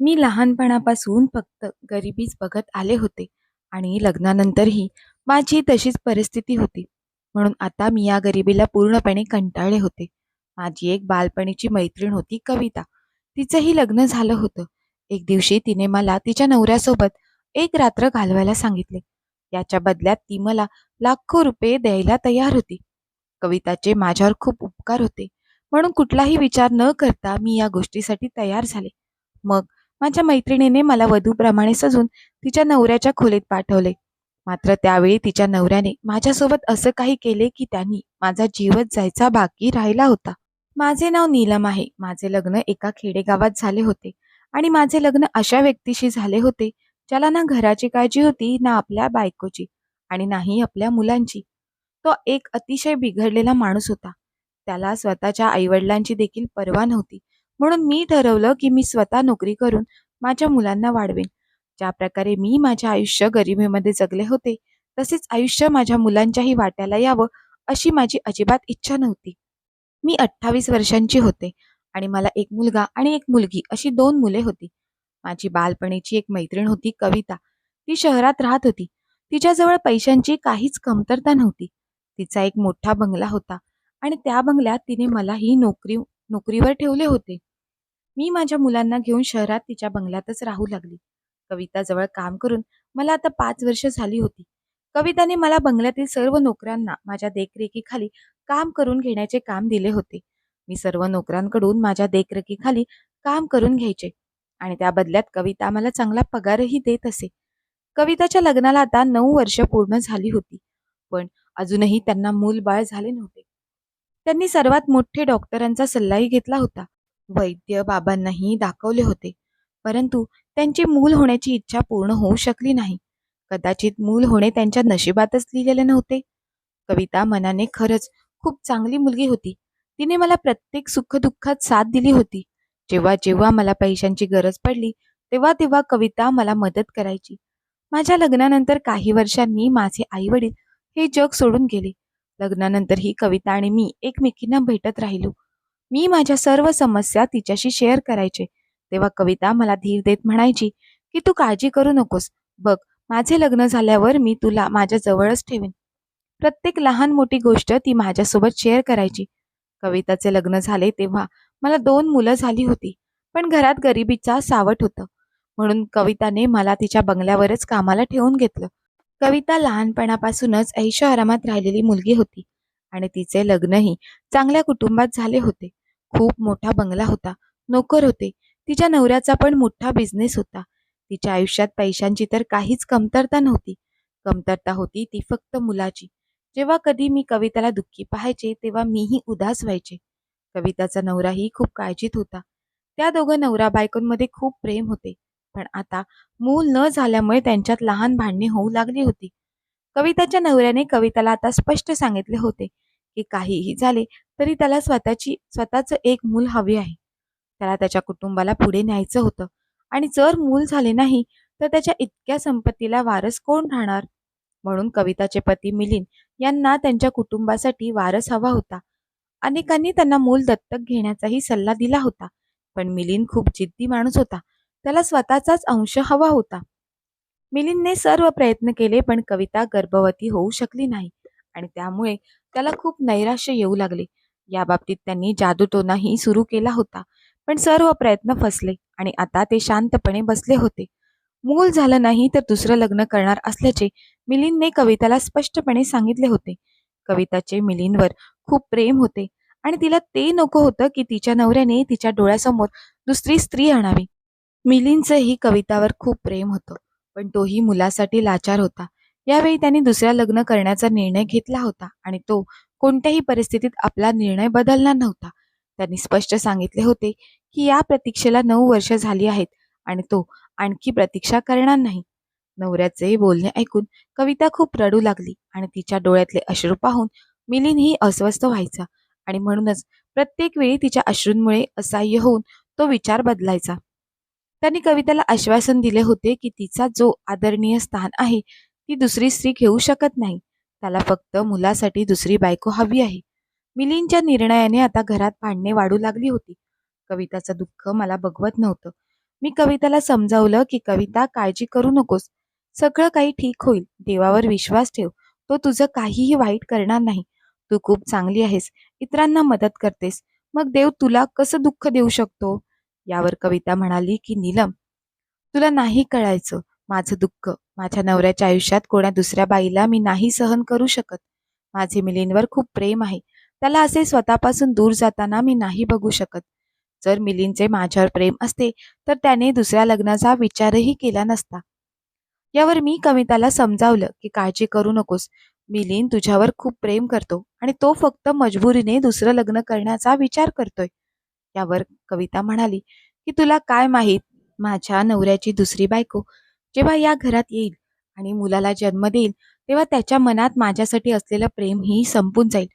मी लहानपणापासून फक्त गरिबीच बघत आले होते आणि लग्नानंतरही माझी तशीच परिस्थिती होती. म्हणून आता मी या गरिबीला पूर्णपणे कंटाळले होते. माझी एक बालपणीची मैत्रीण होती कविता. तिचंही लग्न झालं होतं. एक दिवशी तिने मला तिच्या नवऱ्यासोबत एक रात्र घालवायला सांगितले. याच्या बदल्यात ती मला लाखो रुपये द्यायला तयार होती. कविताचे माझ्यावर खूप उपकार होते. म्हणून कुठलाही विचार न करता मी या गोष्टीसाठी तयार झाले. मग माझ्या मैत्रिणीने मला वधूप्रमाणे सजून तिच्या नवऱ्याच्या खोलीत पाठवले. मात्र त्यावेळी तिच्या नवऱ्याने माझ्यासोबत असं काही केले की त्यांनी माझा जीवच जायचा बाकी राहिला होता. माझे नाव नीलम आहे. माझे लग्न एका खेडेगावात झाले होते आणि माझे लग्न अशा व्यक्तीशी झाले होते ज्याला ना घराची काळजी होती ना आपल्या बायकोची आणि नाही आपल्या मुलांची. तो एक अतिशय बिघडलेला माणूस होता. त्याला स्वतःच्या आईवडिलांची देखील पर्वा नव्हती. म्हणून मी ठरवलं की मी स्वतः नोकरी करून माझ्या मुलांना वाढवेन. ज्या प्रकारे मी माझे आयुष्य गरिबीमध्ये जगले होते, तसेच आयुष्य माझ्या मुलांच्याही वाट्याला यावं अशी माझी अजिबात इच्छा नव्हती. मी 28 वर्षांची होते आणि मला एक मुलगा आणि एक मुलगी अशी दोन मुले होती. माझी बालपणीची एक मैत्रीण होती कविता. ती शहरात राहत होती. तिच्याजवळ पैशांची काहीच कमतरता नव्हती. तिचा एक मोठा बंगला होता आणि त्या बंगल्यात तिने मलाही नोकरी नोकरीवर ठेवले होते. मी माझ्या मुलांना घेऊन शहरात तिच्या बंगल्यातच राहू लागली. कविताजवळ काम करून मला आता पाच वर्ष झाली होती. कविताने मला बंगल्यातील सर्व नोकऱ्यांना माझ्या देखरेखीखाली काम करून घेण्याचे काम दिले होते. मी सर्व नोकरांकडून माझ्या देखरेखीखाली काम करून घ्यायचे आणि त्या बदल्यात कविता मला चांगला पगारही देत असे. कविताच्या लग्नाला आता नऊ वर्ष पूर्ण झाली होती. पण अजूनही त्यांना मूल-बाळ झाले नव्हते. त्यांनी सर्वात मोठे डॉक्टरांचा सल्लाही घेतला होता. वैद्य बाबांनाही दाखवले होते. परंतु त्यांची मूल होण्याची इच्छा पूर्ण होऊ शकली नाही. कदाचित मूल होणे त्यांच्या नशिबातच लिहिलेले नव्हते. कविता मनाने खरंच खूप चांगली मुलगी होती. तिने मला प्रत्येक सुख-दुःखात साथ दिली होती. जेव्हा जेव्हा मला पैशांची गरज पडली, तेव्हा तेव्हा कविता मला मदत करायची. माझ्या लग्नानंतर काही वर्षांनी माझे आई-वडील हे जग सोडून गेले. लग्नानंतरही कविता आणि मी एकमेकींना भेटत राहिलो. मी माझ्या सर्व समस्या तिच्याशी शेअर करायचे. तेव्हा कविता मला धीर देत म्हणायची की तू काळजी करू नकोस. बघ माझे लग्न झाल्यावर मी तुला माझ्या जवळच ठेवेन. प्रत्येक लहान मोठी गोष्ट ती माझ्यासोबत शेअर करायची. कविताचे लग्न झाले तेव्हा मला दोन मुलं झाली होती. पण घरात गरिबीचा सावट होतं. म्हणून कविताने मला तिच्या बंगल्यावरच कामाला ठेवून घेतलं. कविता लहानपणापासूनच ऐशोआरामात राहिलेली मुलगी होती आणि तिचे लग्नही चांगल्या कुटुंबात झाले होते. खूप मोठा बंगला होता. नोकर होते. तिच्या नवऱ्याचा पण मोठा बिझनेस होता. तिच्या आयुष्यात पैशांची तर काहीच कमतरता नव्हती. कमतरता होती ती फक्त मुलाची. जेव्हा कधी मी कविताला दुःखी पाहायचे तेव्हा मीही उदास व्हायचे. कविताचा नवराही खूप काळजीत होता. त्या दोघं नवरा-बायकोंमध्ये खूप प्रेम होते. पण आता मूल न झाल्यामुळे त्यांच्यात लहान भांडणे होऊ लागली होती. कविताच्या नवऱ्याने कविताला आता स्पष्ट सांगितले होते की काहीही झाले तरी त्याला स्वतःची स्वतःचं एक मूल हवे आहे. त्याला त्याच्या कुटुंबाला पुढे न्यायचं होतं आणि जर मूल झाले नाही तर त्याच्या इतक्या संपत्तीला वारस कोण राहणार? म्हणून कविताचे पती मिलिंद यांना त्यांच्या कुटुंबासाठी वारस हवा होता. अनेकांनी त्यांना मूल दत्तक घेण्याचाही सल्ला दिला होता. पण मिलिंद खूप जिद्दी माणूस होता. त्याला स्वतःचाच अंश हवा होता. मिलिंदने सर्व प्रयत्न केले पण कविता गर्भवती होऊ शकली नाही आणि त्यामुळे त्याला खूप नैराश्य येऊ लागले. याबाबतीत त्यांनी जादूटोनाही सुरू केला होता. पण सर्व प्रयत्न फसले आणि आता ते शांतपणे बसले होते. मूल झालं नाही तर दुसरं लग्न करणार असल्याचे मिलिंदने कविताला स्पष्टपणे सांगितले होते. कविताचे मिलिंदवर खूप प्रेम होते आणि तिला ते नको होतं की तिच्या नवऱ्याने तिच्या डोळ्यासमोर दुसरी स्त्री आणावी. मिलिंदचंही कवितावर खूप प्रेम होतं. पण तोही मुलासाठी लाचार होता. यावेळी त्यांनी दुसऱ्या लग्न करण्याचा निर्णय घेतला होता आणि तो कोणत्याही परिस्थितीत आपला निर्णय बदलणार नव्हता. त्यांनी स्पष्ट सांगितले होते की या प्रतीक्षेला नऊ वर्ष झाली आहेत आणि तो आणखी प्रतीक्षा करणार नाही. नवऱ्याचे बोलणे ऐकून कविता खूप रडू लागली आणि तिच्या डोळ्यातले अश्रू पाहून मिलिनही अस्वस्थ व्हायचा आणि म्हणूनच प्रत्येक वेळी तिच्या अश्रूंमुळे असह्य होऊन तो विचार बदलायचा. त्यांनी कविताला आश्वासन दिले होते की तिचा जो आदरणीय स्थान आहे ती दुसरी स्त्री घेऊ शकत नाही. त्याला फक्त मुलासाठी दुसरी बायको हवी आहे. मिलींच्या निर्णयाने आता घरात भांडणे वाढू लागली होती. कविताचं दुःख मला बघवत नव्हतं. मी कविताला समजावलं की कविता काळजी करू नकोस सगळं काही ठीक होईल देवावर विश्वास ठेव तो तुझं काहीही वाईट करणार नाही तू खूप चांगली आहेस इतरांना मदत करतेस मग देव तुला कसं दुःख देऊ शकतो यावर कविता म्हणाली की नीलम तुला नाही कळायचं माझं दुःख माझ्या नवऱ्याच्या आयुष्यात कोण्या दुसऱ्या बाईला मी नाही सहन करू शकत. माझे मिलिंदवर खूप प्रेम आहे. त्याला असे स्वतःपासून दूर जाताना मी नाही बघू शकत. जर मिलिंदचे माझ्यावर प्रेम असते तर त्याने दुसऱ्या लग्नाचा विचारही केला नसता. यावर मी कविताला समजावलं की काळजी करू नकोस. मिलिंद तुझ्यावर खूप प्रेम करतो आणि तो फक्त मजबुरीने दुसरं लग्न करण्याचा विचार करतोय. यावर कविता म्हणाली की तुला काय माहीत? माझ्या नवऱ्याची दुसरी बायको जेव्हा या घरात येईल आणि मुलाला जन्म देईल तेव्हा त्याच्या मनात माझ्यासाठी असलेलं प्रेमही संपून जाईल.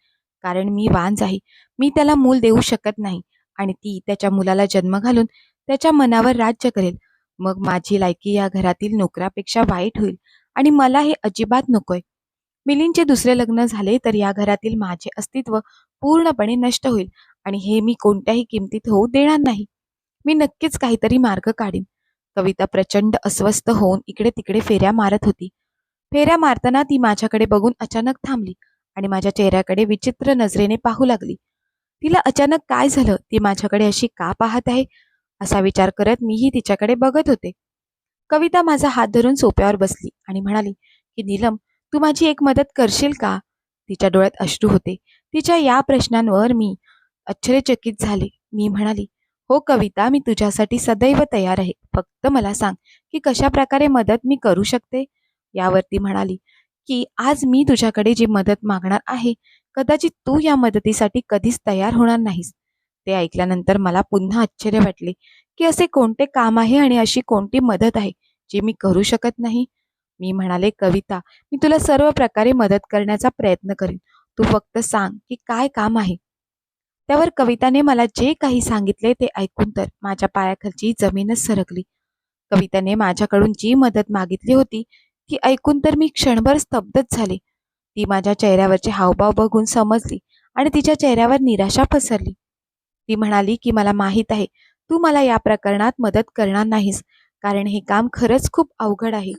कारण मी वांज आहे. मी त्याला मूल देऊ शकत नाही आणि ती त्याच्या मुलाला जन्म घालून त्याच्या मनावर राज्य करेल. मग माझी लायकी या घरातील नोकरापेक्षा वाईट होईल आणि मला हे अजिबात नकोय. मिलिंदचे दुसरे लग्न झाले तर या घरातील माझे अस्तित्व पूर्णपणे नष्ट होईल आणि हे मी कोणत्याही किमतीत होऊ देणार नाही. मी नक्कीच काहीतरी मार्ग काढीन. कविता प्रचंड अस्वस्थ होऊन इकडे तिकडे फेऱ्या मारत होती. फेऱ्या मारताना ती माझ्याकडे बघून अचानक थांबली आणि माझ्या चेहऱ्याकडे विचित्र नजरेने पाहू लागली. तिला अचानक काय झालं? ती माझ्याकडे अशी का पाहत आहे? असा विचार करत मीही तिच्याकडे बघत होते. कविता माझा हात धरून सोप्यावर बसली आणि म्हणाली की नीलम तू माझी एक मदत करशील का? तिच्या डोळ्यात अश्रू होते. तिच्या या प्रश्नांवर मी आश्चर्यचकित झाले. मी म्हणाली हो कविता मी तुझ्यासाठी सदैव तयार आहे. फक्त मला सांग की कशा प्रकारे मदत मी करू शकते? यावरती म्हणाली की आज मी तुझ्याकडे जी मदत मागणार आहे कदाचित तू या मदतीसाठी कधीच तयार होणार नाहीस. ते ऐकल्यानंतर मला पुन्हा आश्चर्य वाटले की असे कोणते काम आहे आणि अशी कोणती मदत आहे जी मी करू शकत नाही? मी म्हणाले कविता मी तुला सर्व प्रकारे मदत करण्याचा प्रयत्न करीन. तू फक्त सांग की काय काम आहे? त्यावर कविताने मला जे काही सांगितले ते ऐकून तर माझ्या पायाखालची जमीनच सरकली. कविताने माझ्याकडून जी मदत मागितली होती ती ऐकून तर मी क्षणभर स्तब्धच झाले. ती माझ्या चेहऱ्यावरचे हावभाव बघून समजली आणि तिच्या चेहऱ्यावर निराशा पसरली. ती म्हणाली की मला माहीत आहे तू मला या प्रकरणात मदत करणार नाहीस कारण हे काम खरंच खूप अवघड आहे.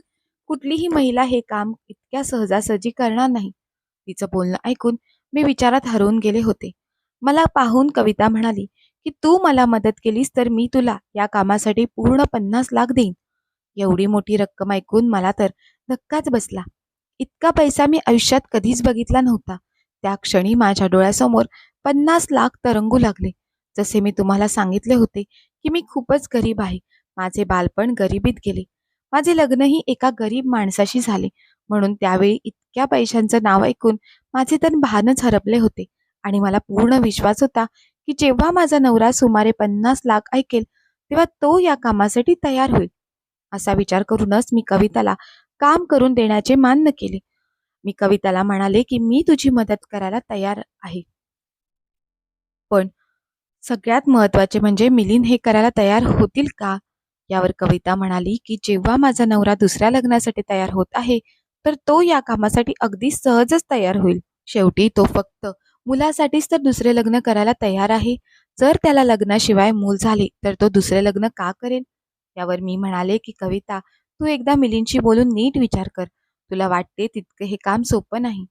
कुठलीही महिला हे काम इतक्या सहजासहजी करणार नाही. तिचं बोलणं ऐकून मी विचारात हरवून गेले होते. मला पाहून कविता म्हणाली की तू मला मदत केलीस तर मी तुला या कामासाठी पूर्ण पन्नास लाख देईन. एवढी मोठी रक्कम ऐकून मला तर धक्काच बसला. इतका पैसा मी आयुष्यात कधीच बघितला नव्हता. त्या क्षणी माझ्या डोळ्यासमोर पन्नास लाख तरंगू लागले. जसे मी तुम्हाला सांगितले होते की मी खूपच गरीब आहे. माझे बालपण गरिबीत गेले. माझे लग्नही एका गरीब माणसाशी झाले. म्हणून त्यावेळी इतक्या पैशांचं नाव ऐकून माझे तर भानच हरपले होते. आणि मला पूर्ण विश्वास होता की जेव्हा माझा नवरा सुमारे पन्नास लाख ऐकेल तेव्हा तो या कामासाठी तयार होईल. असा विचार करूनच मी कविताला काम करून देण्याचे मान्य केले. मी कविताला म्हणाले की मी तुझी मदत करायला तयार आहे. पण सगळ्यात महत्त्वाचे म्हणजे मिलिंद हे करायला तयार होतील का? यावर कविता म्हणाली की जेव्हा माझा नवरा दुसऱ्या लग्नासाठी तयार होत आहे तर तो या कामासाठी अगदी सहजच तयार होईल. शेवटी तो फक्त मुलासाठीच तर दुसरे लग्न करायला तयार आहे. जर त्याला लग्नाशिवाय मूल झाले तर तो दुसरे लग्न का करेल यावर मी म्हणाले की कविता तू एकदा मिलींशी बोलून नीट विचार कर. तुला वाटते तितकं हे काम सोपं नाही?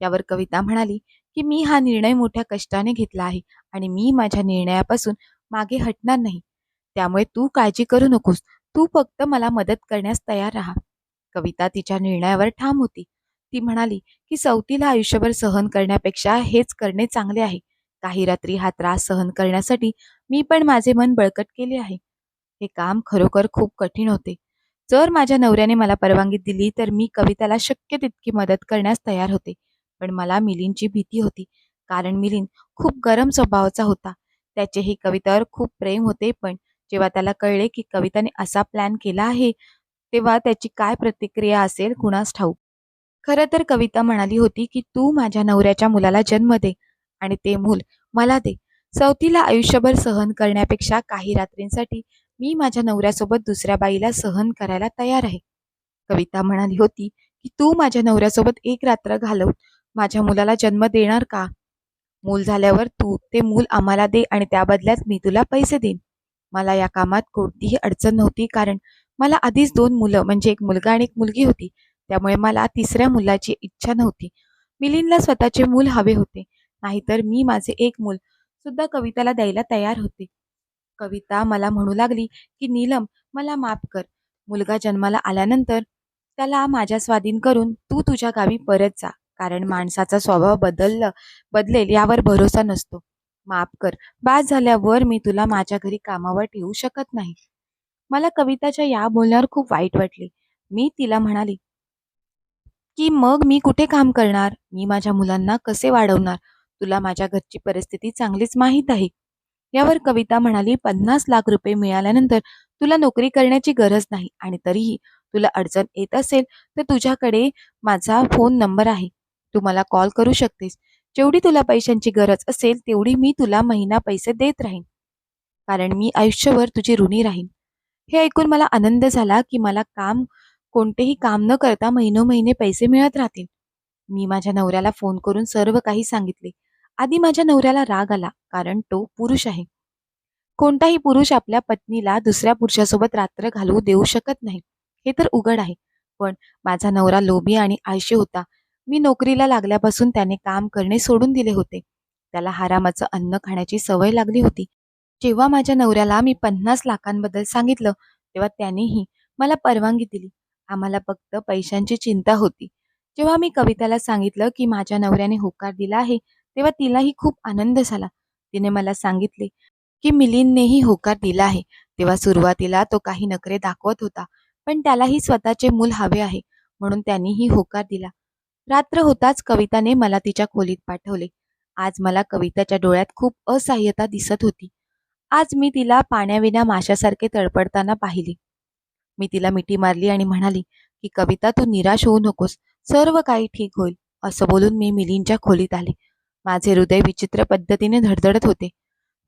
यावर कविता म्हणाली की मी हा निर्णय मोठ्या कष्टाने घेतला आहे आणि मी माझ्या निर्णयापासून मागे हटणार नाही. त्यामुळे तू काळजी करू नकोस. तू फक्त मला मदत करण्यास तयार राहा. कविता तिच्या निर्णयावर ठाम होती. ती म्हणाली की सवतीला आयुष्यभर सहन करण्यापेक्षा हेच करणे चांगले आहे. काही रात्री हा त्रास सहन करण्यासाठी मी पण माझे मन बळकट केले आहे. हे काम खरोखर खूप कठीण होते. जर माझ्या नवऱ्याने मला परवानगी दिली तर मी कविताला शक्य तितकी मदत करण्यास तयार होते. पण मला मिलिंदची भीती होती कारण मिलिंद खूप गरम स्वभावाचा होता. त्याचेही कवितावर खूप प्रेम होते पण जेव्हा त्याला कळले की कविताने असा प्लॅन केला आहे तेव्हा त्याची काय प्रतिक्रिया असेल कुणास ठाऊक? खरं तर कविता म्हणाली होती की तू माझ्या नवऱ्याच्या मुलाला जन्म दे आणि ते मूल मला दे. सवतीला आयुष्यभर सहन करण्यापेक्षा काही रात्रींसाठी मी माझ्या नवऱ्यासोबत दुसऱ्या बाईला सहन करायला तयार आहे. कविता म्हणाली होती की तू माझ्या नवऱ्यासोबत एक रात्र घालवून माझ्या मुलाला जन्म देणार का? मूल झाल्यावर तू ते मूल आम्हाला दे आणि त्या बदल्यात मी तुला पैसे देईन. मला या कामात कोणतीही अडचण नव्हती कारण मला आधीच दोन मुलं म्हणजे एक मुलगा आणि एक मुलगी होती. त्यामुळे मला तिसऱ्या मुलाची इच्छा नव्हती. मिलिंदला स्वतःचे मूल हवे होते. नाहीतर मी माझे एक मूल सुद्धा कविताला द्यायला तयार होते. कविता मला म्हणू लागली की नीलम मला माफ कर. मुलगा जन्माला आल्यानंतर त्याला माझ्या स्वाधीन करून तू तुझ्या गावी परत जा. कारण माणसाचा स्वभाव बदललं बदलेल यावर भरोसा नसतो. माफ कर. बाद झाल्यावर मी तुला माझ्या घरी कामावर ठेवू शकत नाही. मला कविताच्या या बोलण्यावर खूप वाईट वाटले. मी तिला म्हणाली की मग मी कुठे काम करणार? मी माझ्या मुलांना कसे वाढवणार? तुला माझ्या घरची परिस्थिती चांगलीच माहीत आहे. यावर कविता म्हणाली पन्नास लाख रुपये मिळाल्यानंतर तुला नोकरी करण्याची गरज नाही आणि तरीही तुला अडचण येत असेल तर तुझ्याकडे माझा फोन नंबर आहे. तू मला कॉल करू शकतेस. जेवढी तुला पैशांची गरज असेल तेवढी मी तुला महिना पैसे देत राहीन. कारण मी आयुष्यभर तुझी ऋणी राहीन. हे ऐकून मला आनंद झाला की मला काम कोणतेही काम न करता महिनोमहिने पैसे मिळत राहतील. मी माझ्या नवऱ्याला फोन करून सर्व काही सांगितले. आधी माझ्या नवऱ्याला राग आला कारण तो पुरुष आहे. कोणताही पुरुष आपल्या पत्नीला दुसऱ्या पुरुषासोबत रात्र घालवू देऊ शकत नाही. हे तर उघड आहे. पण माझा नवरा लोभी आणि आळशी होता. मी नोकरीला लागल्यापासून त्याने काम करणे सोडून दिले होते. त्याला हारामाचं अन्न खाण्याची सवय लागली होती. जेव्हा माझ्या नवऱ्याला मी पन्नास लाखांबद्दल सांगितलं तेव्हा त्यानेही मला परवानगी दिली. आम्हाला फक्त पैशांची चिंता होती. जेव्हा मी कविताला सांगितलं की माझ्या नवऱ्याने होकार दिला आहे तेव्हा तिलाही खूप आनंद झाला. तिने मला सांगितले की मिलिंदनेही होकार दिला आहे. तेव्हा सुरुवातीला तो काही नखरे दाखवत होता पण त्यालाही स्वतःचे मूल हवे आहे म्हणून त्यांनीही होकार दिला. रात्र होताच कविताने मला तिच्या खोलीत पाठवले. आज मला कविताच्या डोळ्यात खूप असहाय्यता दिसत होती. आज मी तिला पाण्याविना माशासारखे तळपडताना पाहिले. मी तिला मिठी मारली आणि म्हणाली की कविता तू निराश होऊ नकोस. सर्व काही ठीक होईल. असं बोलून मी मिलींच्या खोलीत आले. माझे हृदय विचित्र पद्धतीने धडधडत होते.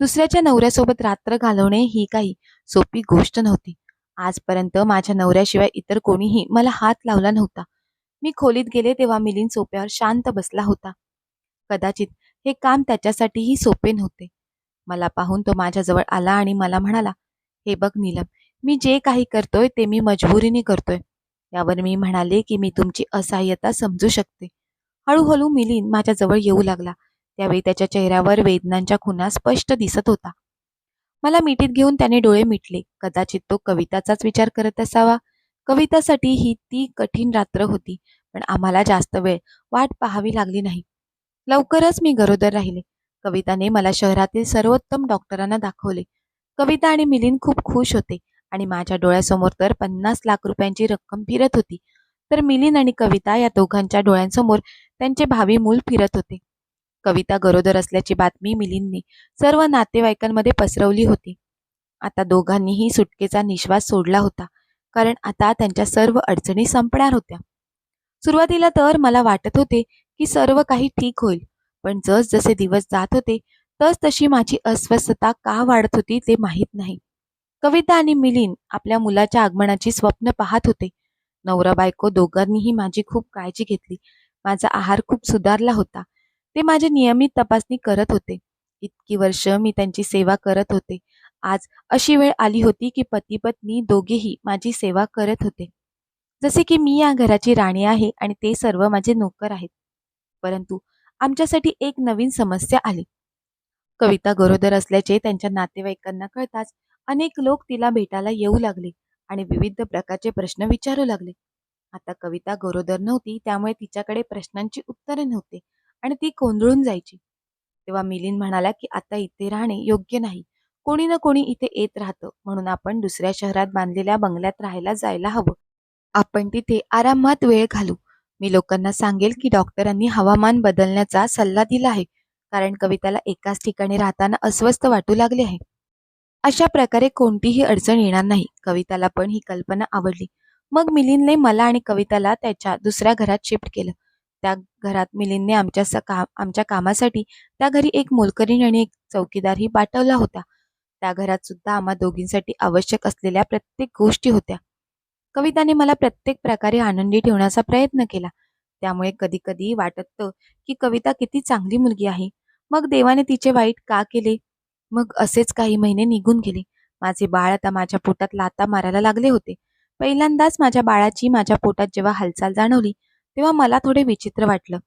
दुसऱ्याच्या नवऱ्यासोबत रात्र घालवणे ही काही सोपी गोष्ट नव्हती. आजपर्यंत माझ्या नवऱ्याशिवाय इतर कोणीही मला हात लावला नव्हता. मी खोलीत गेले तेव्हा मिलिंद सोप्यावर शांत बसला होता. कदाचित हे काम त्याच्यासाठीही सोपे नव्हते. मला पाहून तो माझ्याजवळ आला आणि मला म्हणाला हे बघ नीलम मी जे काही करतोय ते मी मजबुरीने करतोय. यावर मी म्हणाले की मी तुमची असहाय्यता समजू शकते. हळूहळू मिलिंद माझ्याजवळ येऊ लागला. त्यावेळी त्याच्या चेहऱ्यावर वेदनांच्या खुणा स्पष्ट दिसत होता. मला मिठीत घेऊन त्याने डोळे मिटले. कदाचित तो कविताचाच विचार करत असावा. कवितासाठी ही ती कठीण रात्र होती पण आम्हाला जास्त वेळ वाट पाहावी लागली नाही. लवकरच मी गरोदर राहिले. कविताने मला शहरातील सर्वोत्तम डॉक्टरांना दाखवले. कविता आणि मिलिंद खूप खुश होते. आणि माझ्या डोळ्यासमोर तर पन्नास लाख रुपयांची रक्कम फिरत होती. तर मिलिंद आणि कविता या दोघांच्या डोळ्यांसमोर त्यांचे भावी मूल फिरत होते. कविता गरोदर असल्याची बातमी मिलिंदने सर्व नातेवाईकांमध्ये पसरवली होती. आता दोघांनीही सुटकेचा निश्वास सोडला होता कारण आता त्यांच्या सर्व अडचणी संपणार होत्या. सुरुवातीला तर मला वाटत होते की सर्व काही ठीक होईल पण जसजसे दिवस जात होते तस तशी माझी अस्वस्थता का वाढत होती ते माहीत नाही. कविता आणि मिलिंद आपल्या मुलाच्या आगमनाची स्वप्न पाहत होते. नवरा बायको दोघांनीही माझी खूप काळजी घेतली. माझा आहार खूप सुधारला होता. ते माझे नियमित तपासणी करत होते. इतकी वर्ष मी त्यांची सेवा करत होते. आज अशी वेळ आली होती की पती पत्नी दोघेही माझी सेवा करत होते. जसे की मी या घराची राणी आहे आणि ते सर्व माझे नोकर आहेत. परंतु आमच्यासाठी एक नवीन समस्या आली. कविता गरोदर असल्याचे त्यांच्या नातेवाईकांना कळताच अनेक लोक तिला भेटायला येऊ लागले आणि विविध प्रकारचे प्रश्न विचारू लागले. आता कविता गरोदर नव्हती त्यामुळे तिच्याकडे प्रश्नांची उत्तरे नव्हते आणि ती कोंदळून जायची. तेव्हा मिलिंद म्हणाला की आता इथे राहणे योग्य नाही. कोणी ना कोणी इथे येत राहतं. म्हणून आपण दुसऱ्या शहरात बांधलेल्या बंगल्यात राहायला जायला हवं. आपण तिथे आरामात वेळ घालू. मी लोकांना सांगेल की डॉक्टरांनी हवामान बदलण्याचा सल्ला दिला आहे. कारण कविताला एकाच ठिकाणी राहताना अस्वस्थ वाटू लागले आहे. अशा प्रकारे कोणतीही अडचण येणार नाही. कविताला पण ही कल्पना आवडली. मग मिलिंदने मला आणि कविताला त्याच्या दुसऱ्या घरात शिफ्ट केलं. त्या घरात मिलिंदने आमच्या स आमच्या कामासाठी त्या घरी एक मोलकरीण आणि एक चौकीदारही पाठवला होता. त्या घरात सुद्धा आम्हा दोघींसाठी आवश्यक असलेल्या प्रत्येक गोष्टी होत्या. कविताने मला प्रत्येक प्रकारे आनंदी ठेवण्याचा प्रयत्न केला. त्यामुळे कधी कधी वाटत की कविता किती चांगली मुलगी आहे. मग देवाने तिचे वाईट का केले? मग असेच काही महिने निघून गेले. माझे बाळ आता माझ्या पोटात लाता मारायला लागले होते. पहिल्यांदाच माझ्या बाळाची माझ्या पोटात जेव्हा हालचाल जाणवली तेव्हा मला थोडे विचित्र वाटलं.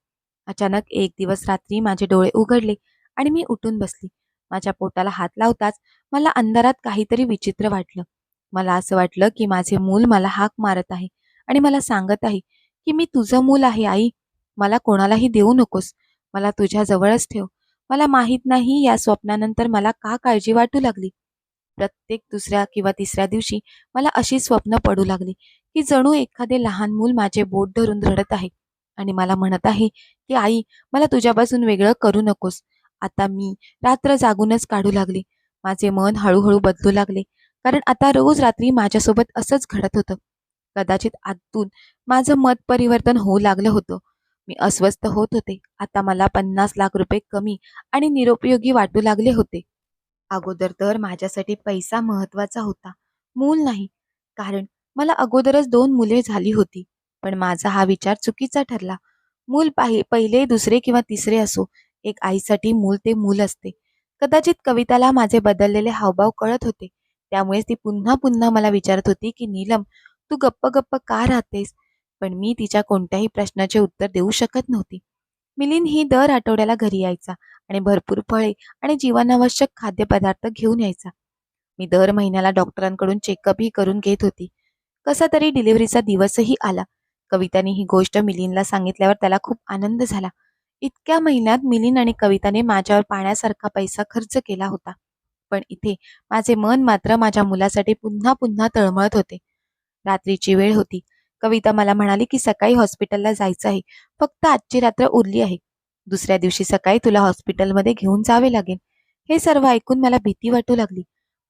अचानक एक दिवस रात्री माझे डोळे उघडले आणि मी उठून बसली. माझ्या पोटाला हात लावताच मला अंधारात काहीतरी विचित्र वाटलं. मला असं वाटलं की माझे मूल मला हाक मारत आहे आणि मला सांगत आहे की मी तुझं मूल आहे आई. मला कोणालाही देऊ नकोस. मला तुझ्या जवळच ठेव. मला माहीत नाही या स्वप्नानंतर मला का काळजी वाटू लागली? प्रत्येक दुसऱ्या किंवा तिसऱ्या दिवशी मला अशी स्वप्न पडू लागली की जणू एखादे लहान मूल माझे बोट धरून रडत आहे आणि मला म्हणत आहे की आई मला तुझ्यापासून वेगळं करू नकोस. आता मी रात्र जागूनच काढू लागले. माझे मन हळूहळू बदलू लागले. कारण आता रोज रात्री माझ्यासोबत असंच घडत होतं. कदाचित आतून माझं मत परिवर्तन होऊ लागलं होतं. मी अस्वस्थ होत होते. आता मला पन्नास लाख रुपये कमी आणि निरुपयोगी वाटू लागले होते. अगोदर तर माझ्यासाठी पैसा महत्त्वाचा होता. मूल नाही. कारण मला अगोदरच दोन मुले झाली होती. पण माझा हा विचार चुकीचा ठरला. मूल पाहि पहिले दुसरे किंवा तिसरे असो एक आईसाठी मूल ते मूल असते. कदाचित कविताला माझे बदललेले हावभाव कळत होते. त्यामुळेच ती पुन्हा पुन्हा मला विचारत होती की नीलम तू गप्प गप्प का राहतेस? पण मी तिच्या कोणत्याही प्रश्नाचे उत्तर देऊ शकत नव्हती. मिलिंद ही दर आठवड्याला घरी यायचा आणि भरपूर फळे आणि जीवनावश्यक खाद्यपदार्थ घेऊन यायचा. मी दर महिन्याला डॉक्टरांकडून चेकअपही करून घेत होती. कसा तरी डिलिव्हरीचा दिवसही आला. कविताने ही गोष्ट मिलिंदला सांगितल्यावर त्याला खूप आनंद झाला. इतक्या महिन्यात मिलिंद आणि कविताने माझ्यावर पाण्यासारखा पैसा खर्च केला होता. पण इथे माझे मन मात्र माझ्या मुलासाठी पुन्हा पुन्हा तळमळत होते. रात्रीची वेळ होती. कविता मला म्हणाली की सकाळी हॉस्पिटलला जायचं आहे. फक्त आजची रात्र उरली आहे. दुसऱ्या दिवशी सकाळी तुला हॉस्पिटलमध्ये घेऊन जावे लागेल. हे सर्व ऐकून मला भीती वाटू लागली.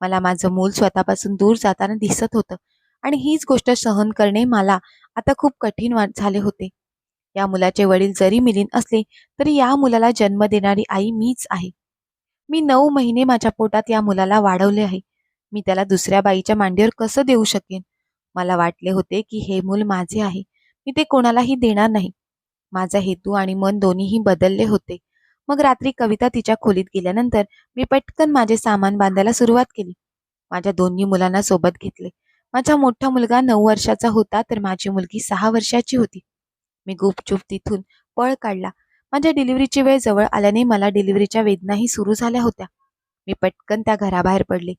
मला माझं मूल स्वतःपासून दूर जाताना दिसत होतं आणि हीच गोष्ट सहन करणे मला आता खूप कठीण झाले होते. या मुलाचे वडील जरी मिलीन असले तरी या मुलाला जन्म देणारी आई मीच आहे. मी नऊ महिने माझ्या पोटात या मुलाला वाढवले आहे. मी त्याला दुसऱ्या बाईच्या मांडीवर कसं देऊ शकेन? मला वाटले होते की हे मूल माझे आहे. मी ते कोणालाही देणार नाही. माझा हेतू आणि मन दोन्हीही बदलले होते. मग रात्री कविता तिच्या खोलीत गेल्यानंतर मी पटकन माझे सामान बांधायला सुरुवात केली. माझ्या दोन्ही मुलांना सोबत घेतले. माझा मोठा मुलगा नऊ वर्षाचा होता तर माझी मुलगी सहा वर्षाची होती. मी गुपचूप तिथून पळ काढला. माझ्या डिलिव्हरीची वेळ जवळ आल्याने मला डिलिव्हरीच्या वेदनाही सुरू झाल्या होत्या. मी पटकन त्या घराबाहेर पडले.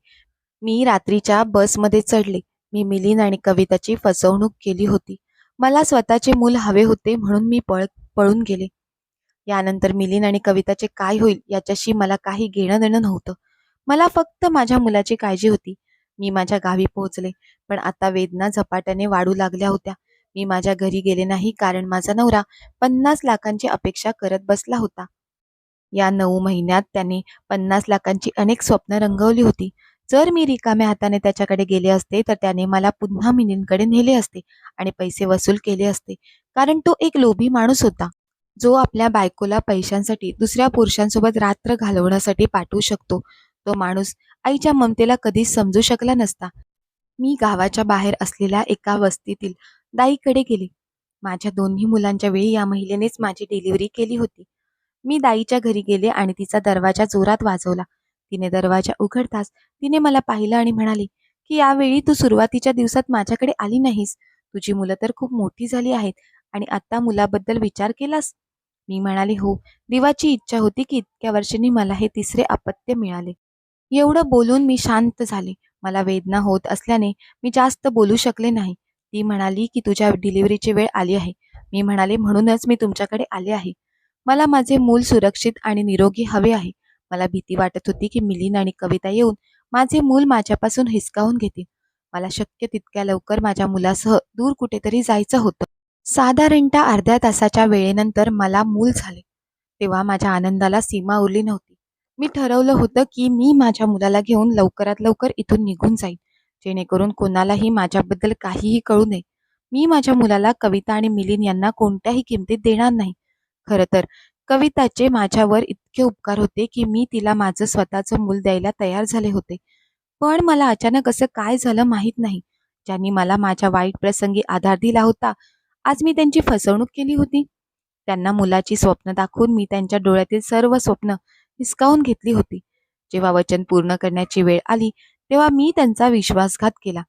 मी रात्रीच्या बसमध्ये चढले. मी मिलिंद आणि कविताची फसवणूक केली होती. मला स्वतःचे मूल हवे होते म्हणून मी पळ पळून गेले. यानंतर मिलिंद आणि कविताचे काय होईल याच्याशी मला काही घेणं देणं नव्हतं. मला फक्त माझ्या मुलाची काळजी होती. मी माझ्या गावी पोहोचले पण आता वेदना झपाट्याने वाढू लागल्या होत्या. मी माझ्या घरी गेले नाही कारण माझा नवरा पन्नास लाखांची अपेक्षा करत बसला होता. या नऊ महिन्यात त्याने पन्नास लाखांची अनेक स्वप्न रंगवली होती. जर मी रिकाम्या हाताने त्याच्याकडे गेले असते तर त्याने मला पुन्हा मिनींकडे नेले असते आणि पैसे वसूल केले असते. कारण तो एक लोभी माणूस होता जो आपल्या बायकोला पैशांसाठी दुसऱ्या पुरुषांसोबत रात्र घालवण्यासाठी पाठवू शकतो. तो माणूस आईच्या ममतेला कधीच समजू शकला नसता. मी गावाच्या बाहेर असलेल्या एका वस्तीतील दाईकडे गेले. माझ्या दोन्ही मुलांच्या वेळी या महिलेनेच माझी डिलिव्हरी केली होती. मी दाईच्या घरी गेले आणि तिचा दरवाजा जोरात वाजवला. तिने दरवाजा उघडताच तिने मला पाहिलं आणि म्हणाली की यावेळी तू सुरुवातीच्या दिवसात माझ्याकडे आली नाहीस. तुझी मुलं तर खूप मोठी झाली आहेत आणि आता मुलाबद्दल विचार केलास? मी म्हणाले हो. देवाची इच्छा होती की इतक्या वर्षांनी मला हे तिसरे अपत्य मिळाले. एवढं बोलून मी शांत झाले. मला वेदना होत असल्याने मी जास्त बोलू शकले नाही. ती म्हणाली की तुझ्या डिलिव्हरीची वेळ आली आहे. मी म्हणाले म्हणूनच मी तुमच्याकडे आले आहे. मला माझे मूल सुरक्षित आणि निरोगी हवे आहे. मला भीती वाटत होती की मिलिंद आणि कविता येऊन माझे मूल माझ्यापासून हिसकावून घेतील. मला शक्य तितक्या लवकर माझ्या मुलासह दूर कुठेतरी जायचं होतं. साधारणतः अर्ध्या तासाच्या वेळेनंतर मला मूल झाले. तेव्हा माझ्या आनंदाला सीमा उरली नव्हती. मी ठरवलं होतं की मी माझ्या मुलाला घेऊन लवकरात लवकर इथून निघून जाईन. जेणेकरून कोणालाही माझ्याबद्दल काहीही कळू नये. मी माझ्या मुलाला कविता आणि मिलिंद यांना कोणत्याही किमतीत देणार नाही. खरं तर कविताचे माझ्यावर इतके उपकार होते की मी तिला माझं स्वतःचं मूल द्यायला तयार झाले होते. पण मला अचानक असं काय झालं माहीत नाही. ज्यांनी मला माझ्या वाईट प्रसंगी आधार दिला होता आज मी त्यांची फसवणूक केली होती. त्यांना मुलाची स्वप्न दाखवून मी त्यांच्या डोळ्यातील सर्व स्वप्न हिसकावून घेतली होती. जेव्हा वचन पूर्ण करण्याची वेळ आली तेव्हा मी त्यांचा विश्वासघात केला.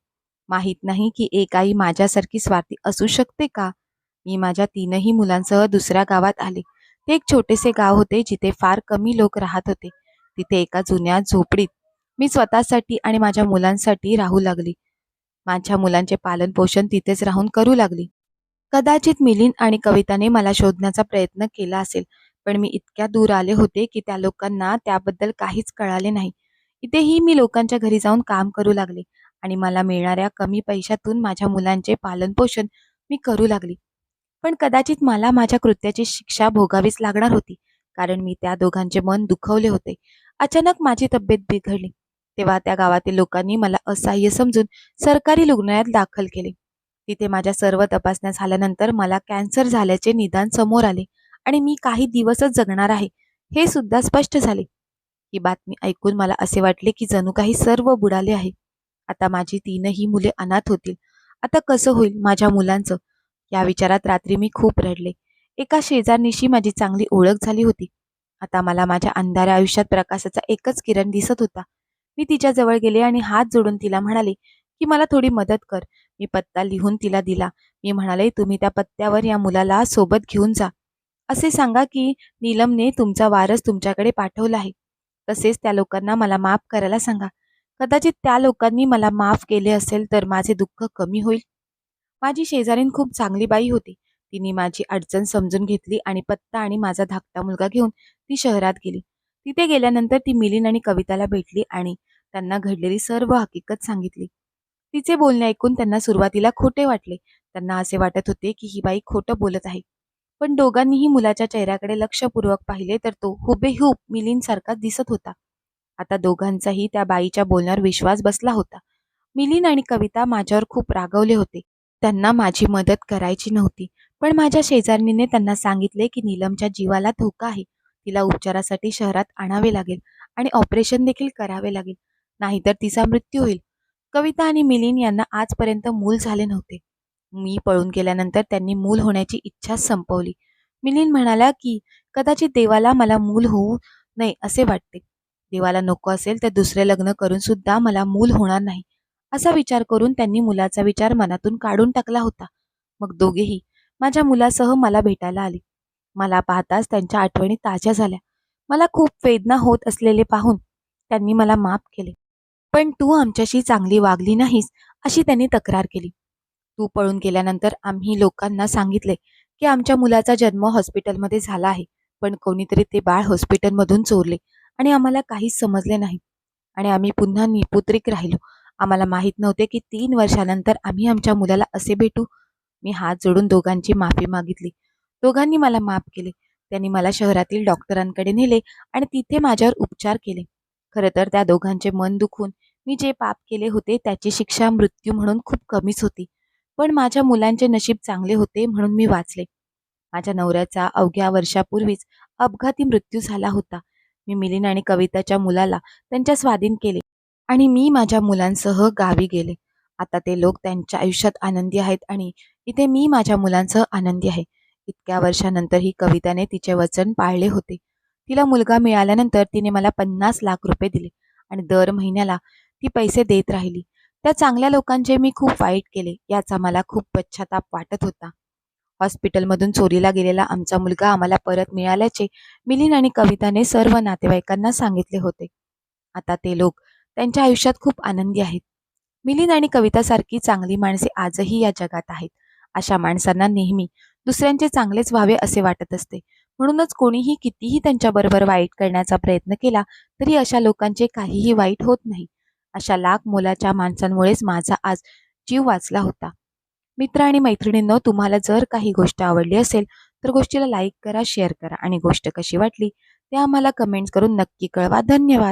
माहीत नाही की एक आई माझ्यासारखी स्वार्थी असू शकते का? मी माझ्या तीनही मुलांसह दुसऱ्या गावात आले. ते एक छोटेसे गाव होते जिथे फार कमी लोक राहत होते. तिथे एका जुन्या झोपडीत मी स्वतःसाठी आणि माझ्या मुलांसाठी राहू लागली. माझ्या मुलांचे पालन पोषण तिथेच राहून करू लागली. कदाचित मिलिंद आणि कविताने मला शोधण्याचा प्रयत्न केला असेल पण मी इतक्या दूर आले होते की त्या लोकांना त्याबद्दल काहीच कळाले नाही. इथेही मी लोकांच्या घरी जाऊन काम करू लागले आणि मला मिळणाऱ्या कमी पैशातून माझ्या मुलांचे पालनपोषण मी करू लागली. पण कदाचित मला माझ्या कृत्याची शिक्षा भोगावीच लागणार होती कारण मी त्या दोघांचे मन दुखवले होते. अचानक माझी तब्येत बिघडली. तेव्हा त्या गावातील लोकांनी मला असहाय्य समजून सरकारी रुग्णालयात दाखल केले. तिथे माझ्या सर्व तपासण्या झाल्यानंतर मला कॅन्सर झाल्याचे निदान समोर आले आणि मी काही दिवसच जगणार आहे हे सुद्धा स्पष्ट झाले. ही बातमी ऐकून मला असे वाटले की जणू काही सर्व बुडाले आहे. आता माझी तीनही मुले अनाथ होतील. आता कसं होईल माझ्या मुलांचं? या विचारात रात्री मी खूप रडले. एका शेजारनीशी माझी चांगली ओळख झाली होती. आता मला माझ्या अंधाऱ्या आयुष्यात प्रकाशाचा एकच किरण दिसत होता. मी तिच्या जवळ गेले आणि हात जोडून तिला म्हणाले की मला थोडी मदत कर. मी पत्ता लिहून तिला दिला. मी म्हणाले तुम्ही त्या पत्त्यावर या मुलाला सोबत घेऊन जा. असे सांगा की नीलमने तुमचा वारस तुमच्याकडे पाठवला आहे. तसेच त्या लोकांना मला माफ करायला सांगा. कदाचित त्या लोकांनी मला माफ केले असेल तर माझे दुःख कमी होईल. माझी शेजारीन खूप चांगली बाई होती. तिने माझी अडचण समजून घेतली आणि पत्ता आणि माझा धाकटा मुलगा घेऊन ती शहरात गेली. तिथे गेल्यानंतर ती मिलिन आणि कविताला भेटली आणि त्यांना घडलेली सर्व हकीकत सांगितली. तिचे बोलणे ऐकून त्यांना सुरुवातीला खोटे वाटले. त्यांना असे वाटत होते की ही बाई खोटं बोलत आहे. पण दोघांनीही मुलाच्या चेहऱ्याकडे लक्षपूर्वक पाहिले तर तो हुबेहूब मिलिनसारखा दिसत होता. आता दोघांचाही त्या बाईच्या बोलण्यावर विश्वास बसला होता. मिलिन आणि कविता माझ्यावर खूप रागवले होते. त्यांना माझी मदत करायची नव्हती. पण माझ्या शेजारणीने त्यांना सांगितले की नीलमच्या जीवाला धोका आहे. तिला उपचारासाठी शहरात आणावे लागेल आणि ऑपरेशन देखील करावे लागेल. नाहीतर तिचा मृत्यू होईल. कविता आणि मिलिन यांना आजपर्यंत मूल झाले नव्हते. मी पळून गेल्यानंतर त्यांनी मूल होण्याची इच्छा संपवली. मिलिन म्हणाला की कदाचित देवाला मला मूल होऊ नये असे वाटते. देवाला नको असेल तर दुसरे लग्न करून सुद्धा मला मूल होणार नाही. असा विचार करून त्यांनी मुलाचा विचार मनातून काढून टाकला होता. मग दोघेही माझ्या मुलासह मला भेटायला आले. मला पाहताच त्यांच्या आठवणी ताज्या झाल्या. मला खूप वेदना होत असलेले पाहून त्यांनी मला माफ केले. पण तू आमच्याशी चांगली वागली नाहीस अशी त्यांनी तक्रार केली. तू पळून गेल्यानंतर आम्ही लोकांना सांगितले की आमच्या मुलाचा जन्म हॉस्पिटलमध्ये झाला आहे पण कोणीतरी ते बाळ हॉस्पिटलमधून चोरले आणि आम्हाला काहीच समजले नाही. आणि आम्ही पुन्हा निपुत्रिक राहिलो. आम्हाला माहीत नव्हते की तीन वर्षानंतर आम्ही आमच्या मुलाला असे भेटू. मी हात जोडून दोघांची माफी मागितली. दोघांनी मला माफ केले. त्यांनी मला शहरातील डॉक्टरांकडे नेले आणि तिथे माझ्यावर उपचार केले. खरं तर त्या दोघांचे मन दुखून मी जे पाप केले होते त्याची शिक्षा मृत्यू म्हणून खूप कमीच होती. पण माझ्या मुलांचे नशीब चांगले होते म्हणून मी वाचले. माझ्या नवऱ्याचा अवघ्या वर्षापूर्वीच अपघाती मृत्यू झाला होता. मी मिलिन आणि कविताच्या मुलाला त्यांच्या स्वाधीन केले. आणि मी माझ्या मुलांसह गावी गेले. आता ते लोक त्यांच्या आयुष्यात आनंदी आहेत आणि इथे मी माझ्या मुलांसह आनंदी आहे. इतक्या वर्षानंतर ही कविताने तिचे वचन पाळले होते. तिला मुलगा मिळाल्यानंतर तिने मला पन्नास लाख रुपये दिले आणि दर महिन्याला ती पैसे देत राहिली. त्या चांगल्या लोकांचे मी खूप वाईट केले याचा मला खूप पश्चाताप वाटत होता. हॉस्पिटलमधून चोरीला गेलेला आमचा मुलगा आम्हाला परत मिळाल्याचे मिलिन आणि कविताने सर्व नातेवाईकांना सांगितले होते. आता ते लोक त्यांच्या आयुष्यात खूप आनंदी आहेत. मिलिंद आणि कवितासारखी चांगली माणसे आजही या जगात आहेत. अशा माणसांना नेहमी दुसऱ्यांचे चांगलेच व्हावे असे वाटत असते. म्हणूनच कोणीही कितीही त्यांच्याबरोबर वाईट करण्याचा प्रयत्न केला तरी अशा लोकांचे काहीही वाईट होत नाही. अशा लाख मोलाच्या माणसांमुळेच माझा आज जीव वाचला होता. मित्र आणि मैत्रिणींनो तुम्हाला जर काही गोष्ट आवडली असेल तर गोष्टीला लाईक करा शेअर करा आणि गोष्ट कशी वाटली ते आम्हाला कमेंट्स करून नक्की कळवा. धन्यवाद.